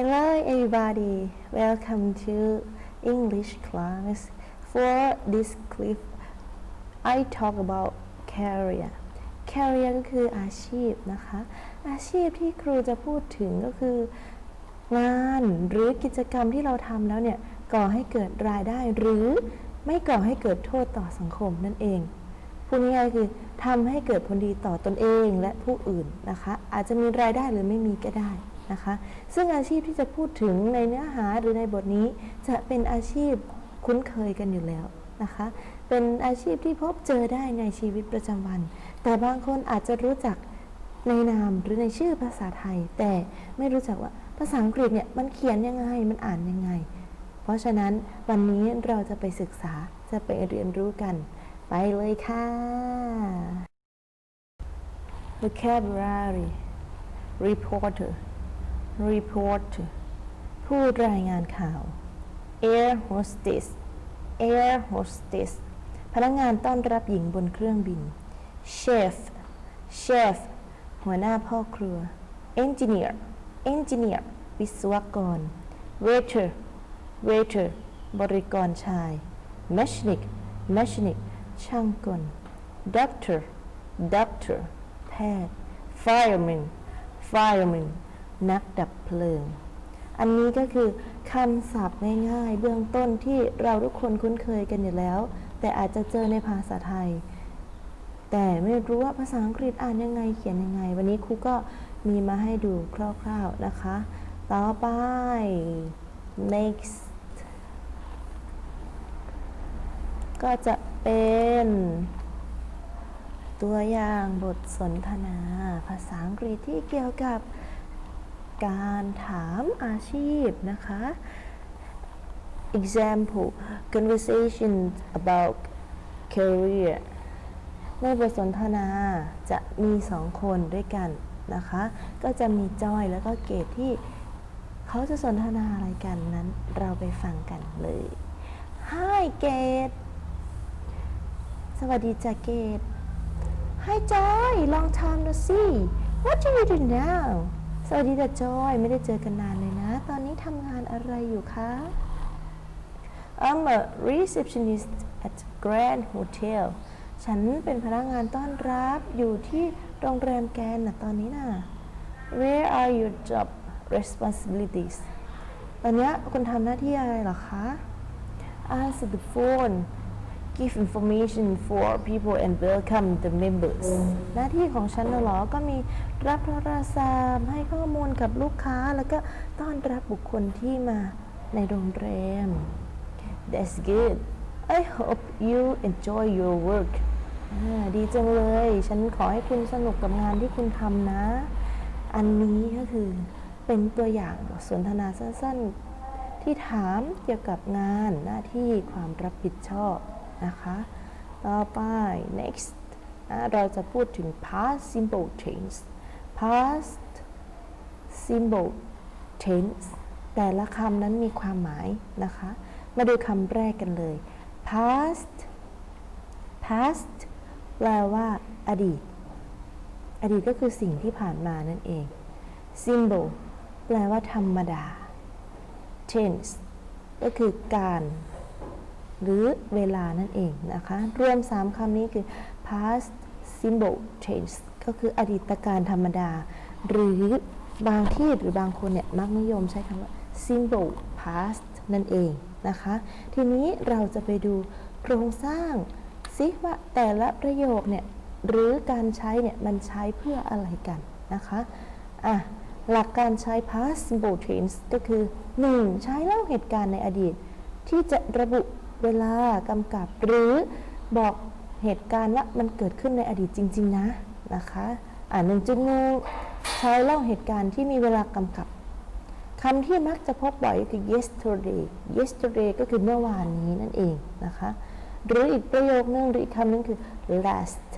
Hello everybody welcome to English class for this clip I talk about career career ก็คืออาชีพนะคะ อาชีพที่ครูจะพูดถึงก็คืองานหรือกิจกรรมที่เราทำแล้วเนี่ยก่อให้เกิดรายได้หรือไม่ก่อให้เกิดโทษต่อสังคมนั่นเองพูดง่ายๆคือทำให้เกิดผลดีต่อตนเองและผู้อื่นนะคะ อาจจะมีรายได้หรือไม่มีก็ได้ นะคะ ซึ่งอาชีพที่จะพูดถึงในเนื้อหาหรือในบทนี้จะเป็นอาชีพคุ้นเคยกันอยู่แล้วนะคะ เป็นอาชีพที่พบเจอได้ในชีวิตประจำวัน แต่บางคนอาจจะรู้จักในนามหรือในชื่อภาษาไทย แต่ไม่รู้จักว่าภาษาอังกฤษเนี่ยมันเขียนยังไงมันอ่านยังไง เพราะฉะนั้นวันนี้เราจะไปศึกษาจะไปเรียนรู้กัน ไปเลยค่ะ vocabulary reporter reporter ผู้รายงานข่าว air hostess air hostess พนักงานต้อนรับหญิงบนเครื่องบิน chef chef หัวหน้าพ่อครัว engineer engineer วิศวกร waiter waiter บริกรชาย mechanic mechanic ช่างกล doctor doctor แพทย์ fireman fireman นักดับเพลิง อันนี้ก็คือคำศัพท์ง่ายๆ เบื้องต้นที่เราทุกคนคุ้นเคยกันอยู่แล้ว แต่อาจจะเจอในภาษาไทย แต่ไม่รู้ว่าภาษาอังกฤษอ่านยังไงเขียนยังไง วันนี้ครูก็มีมาให้ดูคร่าวๆนะคะ ต่อไป next ก็จะเป็นตัวอย่างบทสนทนา ภาษาอังกฤษที่เกี่ยวกับ การถามอาชีพนะคะ example conversation about career ในบทสนทนาจะมีสองคนด้วยกันนะคะ ก็จะมีจอยแล้วก็เกดที่เขาจะสนทนาอะไรกันนั้น เราไปฟังกันเลย Hi เกดสวัสดีจ้ะเกด Hi Joy long time no see What do you do now สวัสดีจ้ะจอย ไม่ได้เจอกันนานเลยนะ ตอนนี้ทำงานอะไรอยู่คะ I'm a receptionist at Grand Hotel ฉันเป็นพนักงานต้อนรับอยู่ที่โรงแรมแกรนนะตอนนี้นะ Where are your job responsibilities ตอนนี้คุณทำหน้าที่อะไรเหรอคะ Answer the phone give information for people and welcome the members หน้าที่ของฉันน่ะเหรอ ก็มีรับโทรศัพท์ให้ข้อมูลกับลูกค้า แล้วก็ต้อนรับบุคคลที่มาในโรงแรม That's good I hope you enjoy your work ดีจังเลย ฉันขอให้คุณสนุกกับงานที่คุณทำนะ อันนี้ก็คือเป็นตัวอย่างบทสนทนาสั้นๆ ที่ถามเกี่ยวกับงานหน้าที่ความรับผิดชอบ นะคะ ต่อไป next เราจะพูดถึง past simple tense past simple tense แต่ละคำนั้นมีความหมายนะคะ มาดูคำแรกกันเลย past past แปลว่า อดีต อดีตก็คือสิ่งที่ผ่านมานั่นเอง symbol แปลว่าธรรมดา tense ก็คือการ หรือเวลานั่นเองนะคะ รวม 3คำนี้คือ past simple tense ก็คืออดีตการธรรมดา หรือบางที่หรือบางคนเนี่ยมักนิยมใช้คำว่า simple past นั่นเองนะคะ ทีนี้เราจะไปดูโครงสร้างซิว่าแต่ละประโยคเนี่ยหรือการใช้เนี่ยมันใช้เพื่ออะไรกันนะคะอะหลักการใช้ past simple tense ก็คือ 1. ใช้เล่าเหตุการณ์ในอดีต ที่จะระบุ เวลากำกับหรือบอกเหตุการณ์ว่ามันเกิดขึ้นในอดีตจริง ๆ นะนะคะอ่าหนึ่งจุดงูใช้เล่าเหตุการณ์ที่มีเวลากำกับคำที่มักจะพบบ่อยคือ yesterday yesterday ก็คือเมื่อวานนี้นั่นเองนะคะ หรืออีกประโยคนึงหรืออีกคำนึงคือ last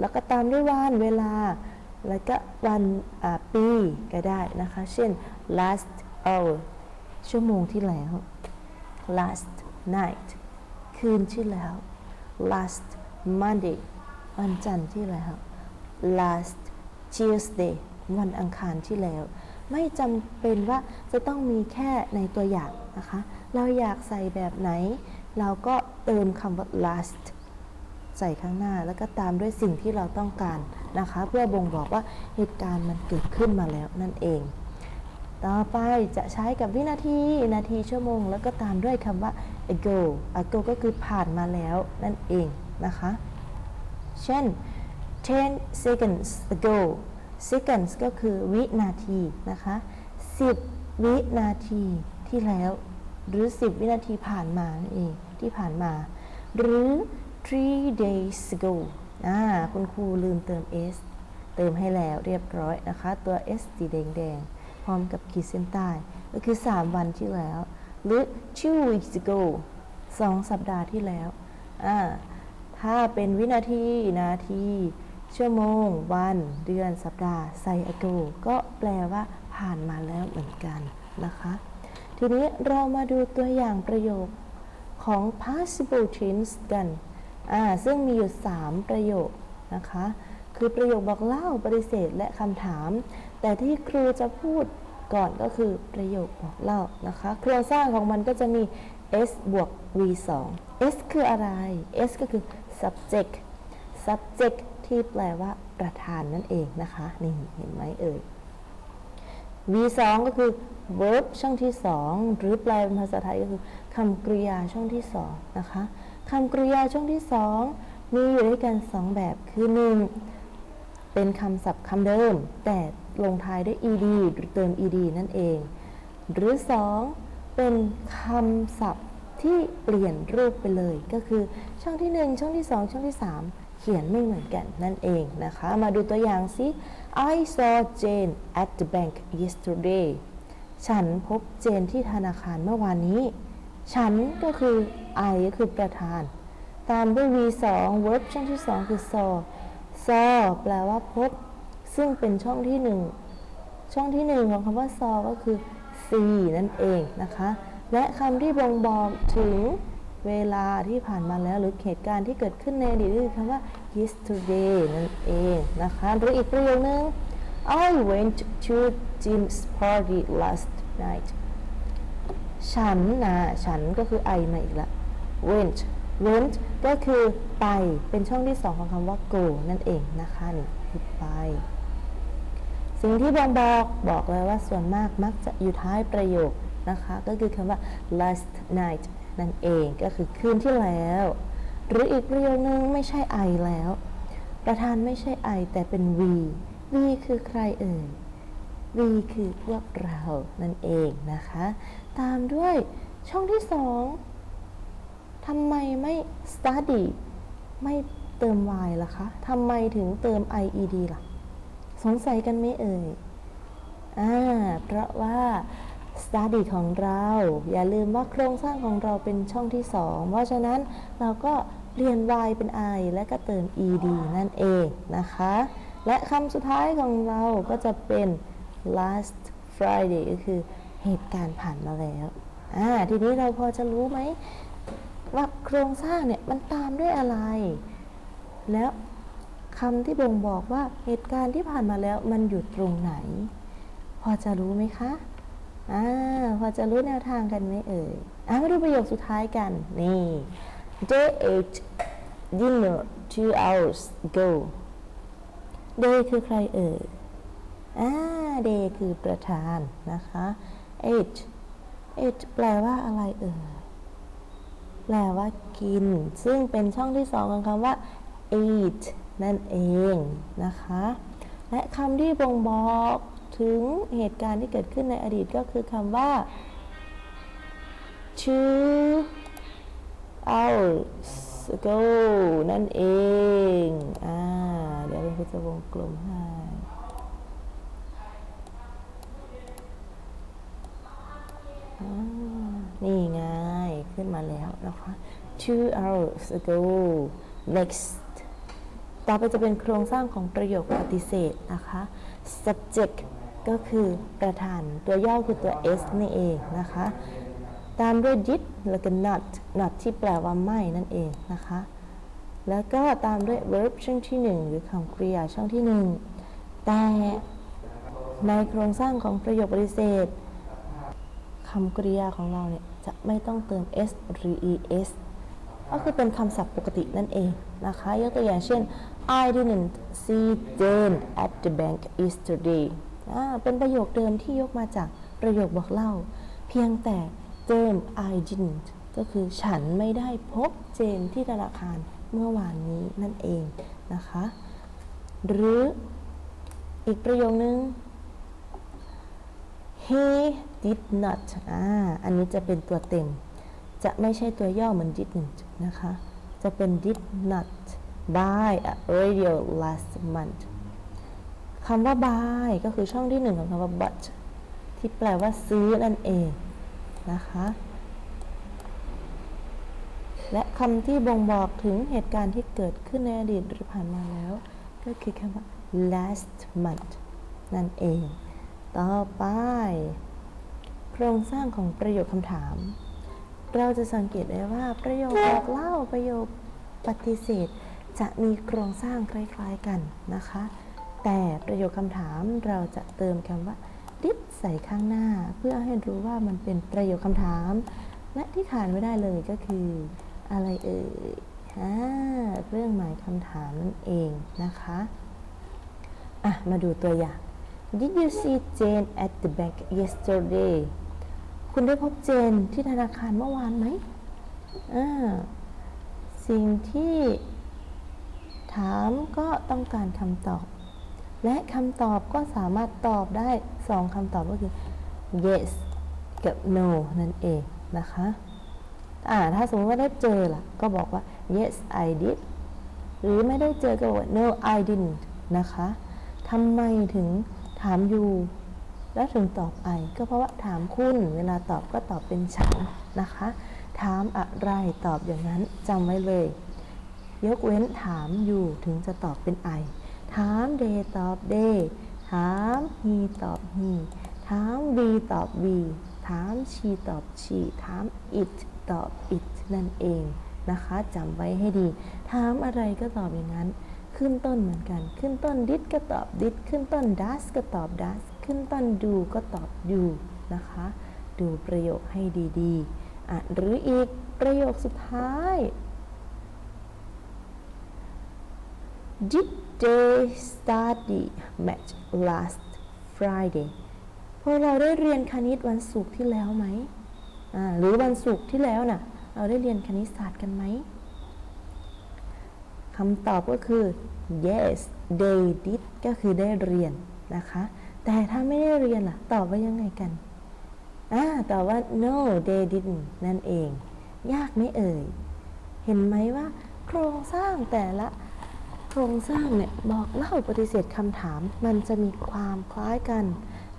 แล้วก็ตามด้วยวันเวลา แล้วก็วันปีก็ได้นะคะ เช่น last hour ชั่วโมงที่แล้ว last night คืนที่แล้ว last Monday วันจันทร์ที่แล้ว last Tuesday วันอังคารที่แล้ว ไม่จำเป็นว่าจะต้องมีแค่ในตัวอย่างนะคะ เราอยากใส่แบบไหน เราก็เติมคำว่า last ใส่ข้างหน้าแล้วก็ตามด้วยสิ่งที่เราต้องการนะคะ เพื่อบ่งบอกว่าเหตุการณ์มันเกิดขึ้นมาแล้วนั่นเอง ต่อไปจะใช้กับวินาที นาทีชั่วโมง แล้วก็ตามด้วยคำว่า ago ago ก็คือผ่านมาแล้วนั่นเองนะคะ เช่น 10 seconds ago seconds ก็คือวินาทีนะคะ 10 วินาทีที่แล้ว หรือ 10 วินาทีผ่านมานั่นเองที่ผ่านมา หรือ three days ago อ่าคุณครูลืมเติม s เติมให้แล้วเรียบร้อยนะคะ ตัว s สีแดงๆ พร้อมกับขีดเส้นใต้ ก็คือ 3 วันที่แล้ว หรือ two weeks ago 2สัปดาห์ที่แล้วอ่าถ้าเป็นวินาที นาที ชั่วโมง วัน เดือน สัปดาห์ใส่ ago ก็แปลว่าผ่านมาแล้วเหมือนกันนะคะ ทีนี้เรามาดูตัวอย่างประโยคของ possible tense กันอ่าซึ่งมีอยู่ 3 ประโยคนะคะ คือประโยคบอกเล่าปฏิเสธและคำถาม แต่ที่ครูจะพูดก่อนก็คือประโยคบอกเล่านะคะ โครงสร้างของมันก็จะมี s บวก v 2 s คืออะไร s ก็คือ subject subject ที่แปลว่าประธานนั่นเองนะคะ นี่เห็นไหมเอ่ย V2 ก็คือ verb ช่องที่ 2 หรือแปลเป็นภาษาไทยก็คือคำกริยาช่องที่2นะคะคำกริยาช่องที่ 2 มีอยู่ด้วยกัน 2 แบบคือ 1. เป็นคำศัพท์คำเดิมแต่ ลงท้ายด้วย ed หรือเติม ed นั่นเอง หรือ 2. เป็นคำศัพท์ที่เปลี่ยนรูปไปเลย ก็คือช่องที่ 1 ช่องที่ 2 ช่องที่ 3 เขียนไม่เหมือนกันนั่นเองนะคะ มาดูตัวอย่างสิ I saw Jane at the bank yesterday ฉันพบเจนที่ธนาคารเมื่อวานนี้ ฉันก็คือ I ก็คือประธาน ตามด้วย V2 verb ช่องที่ 2 คือ saw saw แปลว่าพบ ซึ่งเป็นช่องที่ 1 ช่องที่ 1 ของคำว่า saw ก็คือ see นั่นเองนะคะ และคำที่บ่งบอกถึงเวลาที่ผ่านมาแล้วหรือเหตุการณ์ที่เกิดขึ้นในอดีตคือคำว่า yesterday นั่นเองนะคะ หรืออีกประโยคนึง I went to Jim's party last night ฉันนะฉันก็คือ I มาอีกละ went went ก็คือไปเป็นช่องที่สองของคำว่า go นั่นเองนะคะนี่คือไป สิ่งที่บ่งบอกบอกเลยว่าส่วนมากมักจะอยู่ท้ายประโยคนะคะ ก็คือคำว่า last night นั่นเองก็คือคืนที่แล้ว หรืออีกประโยคนึงไม่ใช่ I แล้ว ประธานไม่ใช่ I แต่เป็น we we คือใครเอ่ย we คือพวกเรานั่นเองนะคะ ตามด้วยช่องที่สองทำไมไม่ study ไม่เติม y ล่ะคะทำไมถึงเติม ied ล่ะ สงสัยกันไหมเอ่ยอ่าเพราะว่า study ของเรา อย่าลืมว่าโครงสร้างของเราเป็นช่องที่ 2 เพราะฉะนั้นเราก็เปลี่ยน y เป็น i และก็เติม ed นั่นเองนะคะ และคำสุดท้ายของเราก็จะเป็น last Friday ก็คือเหตุการณ์ผ่านมาแล้วอ่าทีนี้เราพอจะรู้ไหมว่าโครงสร้างเนี่ยมันตามด้วยอะไร แล้ว คำที่บ่งบอกว่าเหตุการณ์ที่ผ่านมาแล้วมันอยู่ตรงไหน พอจะรู้ไหมคะอ่าพอจะรู้แนวทางกันไหมเอ่ยอ่ามาดูประโยคสุดท้ายกัน นี่ they ate dinner two hours ago they คือใครเอ่ยอ่า they คือประธานนะคะ ate ate แปลว่าอะไรเอ่ย แปลว่ากิน ซึ่งเป็นช่องที่สองของคำว่า eat นั่นเองนะคะ และคำที่บ่งบอกถึงเหตุการณ์ที่เกิดขึ้นในอดีตก็คือคำว่า two hours ago นั่นเอง อ่า เดี๋ยวเราจะวงกลมให้นี่ไง ขึ้นมาแล้วนะคะ two hours ago next ต่อไปจะเป็นโครงสร้างของประโยคปฏิเสธนะคะ subject ก็คือประธาน ตัวย่อคือตัว s นี่เองนะคะ ตามด้วย did แล้วก็ not not ที่แปลว่าไม่นั่นเองนะคะ แล้วก็ตามด้วย verb ช่องที่ 1 หรือคำกริยาช่องที่ 1 แต่ในโครงสร้างของประโยคปฏิเสธคำกริยาของเราเนี่ยจะไม่ต้องเติม s หรือ es ก็คือเป็นคำศัพท์ปกตินั่นเองนะคะ ยกตัวอย่างเช่น I didn't see Jane at the bank yesterday เป็นประโยคเดิมที่ยกมาจากประโยคบอกเล่า เพียงแต่เติม I didn't ก็คือฉันไม่ได้พบเจนที่ธนาคารเมื่อวานนี้นั่นเองนะคะ หรืออีกประโยคนึง he did not อ่าอันนี้จะเป็นตัวเต็ม จะไม่ใช่ตัวย่อเหมือน didn't นะคะ จะเป็น did not buy a radio last month คำว่า buy ก็คือช่องที่หนึ่งของคำว่า but ที่แปลว่าซื้อนั่นเองนะคะ และคำที่บ่งบอกถึงเหตุการณ์ที่เกิดขึ้นในอดีตหรือผ่านมาแล้ว ก็คือคำว่า last month นั่นเอง ต่อไป โครงสร้างของประโยคคำถาม เราจะสังเกตได้ว่าประโยคบอกเล่าประโยคปฏิเสธ จะมีโครงสร้างคล้ายๆกันนะคะ แต่ประโยคคำถามเราจะเติมคำว่า did ใส่ข้างหน้า เพื่อให้รู้ว่ามันเป็นประโยคคำถาม และที่ขาดไม่ได้เลยก็คือ อะไรเอ่ยอ่าเรื่องหมายคำถามนั่นเองนะคะอะมาดูตัวอย่าง Did you see Jane at the bank yesterday คุณได้พบเจนที่ธนาคารเมื่อวานไหมอ่าสิ่งที่ ถามก็ต้องการคำตอบ และคำตอบก็สามารถตอบได้สองคำตอบก็คือ yes กับ no นั่นเองนะคะอ่าถ้าสมมติว่าได้เจอล่ะ ก็บอกว่า yes I did หรือไม่ได้เจอก็บอกว่า no I didn't นะคะทำไมถึงถามอยู่แล้วถึงตอบไอก็เพราะว่าถามคุณ เวลาตอบก็ตอบเป็นฉันนะคะ ถามอะไรตอบอย่างนั้นจำไว้เลย ยกเว้นถามอยู่ถึงจะตอบเป็นไอ ถามเดตอบเดถามฮีตอบฮีถามวีตอบวีถามชีตอบชีถามอิตตอบอิตนั่นเองนะคะจำไว้ให้ดี ถามอะไรก็ตอบอย่างนั้น ขึ้นต้นเหมือนกัน ขึ้นต้นดิดก็ตอบดิดขึ้นต้นดัสก็ตอบดัสขึ้นต้นดูก็ตอบดูนะคะ ดูประโยคให้ดีๆอะหรืออีกประโยคสุดท้าย Did they study math last Friday พวกเราได้เรียนคณิตวันศุกร์ที่แล้วไหม หรือวันศุกร์ที่แล้วน่ะ เราได้เรียนคณิตศาสตร์กันไหมคำตอบก็คือ yes they did ก็คือได้เรียนนะคะ แต่ถ้าไม่ได้เรียนล่ะ ตอบว่ายังไงกันอ่าตอบว่า no they didn't นั่นเอง ยากไหมเอ่ย เห็นไหมว่า โครงสร้างแต่ละ ครงสร้างเนี่ยบอกเล่าปฏิเสธคำถาม มันจะมีความคล้ายกัน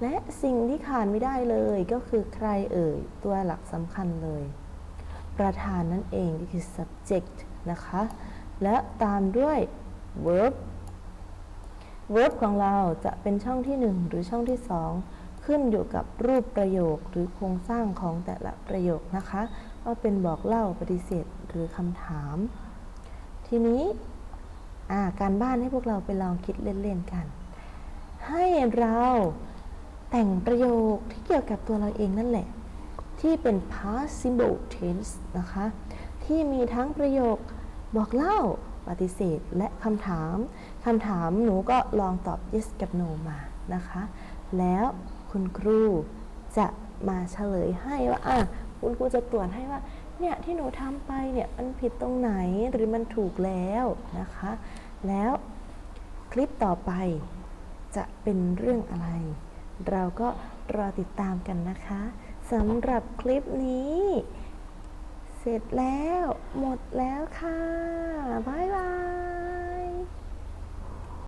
และสิ่งที่ขาดไม่ได้เลยก็คือใครเอ่ย ตัวหลักสำคัญเลย ประธานนั่นเองก็คือ subject นะคะ และตามด้วย verb verb ของเราจะเป็นช่องที่ 1 หรือช่องที่ 2 ขึ้นอยู่กับรูปประโยคหรือโครงสร้างของแต่ละประโยคนะคะ ว่าเป็นบอกเล่าปฏิเสธหรือคำถาม ทีนี้ การบ้านให้พวกเราไปลองคิดเล่นๆกัน ให้เราแต่งประโยคที่เกี่ยวกับตัวเราเองนั่นแหละ ที่เป็น past simple tense นะคะ ที่มีทั้งประโยคบอกเล่าปฏิเสธและคำถามคำถามหนูก็ลองตอบ yes กับ no มานะคะ แล้วคุณครูจะมาเฉลยให้ว่าอะคุณครูจะตรวจให้ว่า เนี่ยที่หนูทำไปเนี่ยมันผิดตรงไหนหรือมันถูกแล้วนะคะ แล้วคลิปต่อไปจะเป็นเรื่องอะไร เราก็รอติดตามกันนะคะสำหรับคลิปนี้ เสร็จแล้วหมดแล้วค่ะ บ๊ายบาย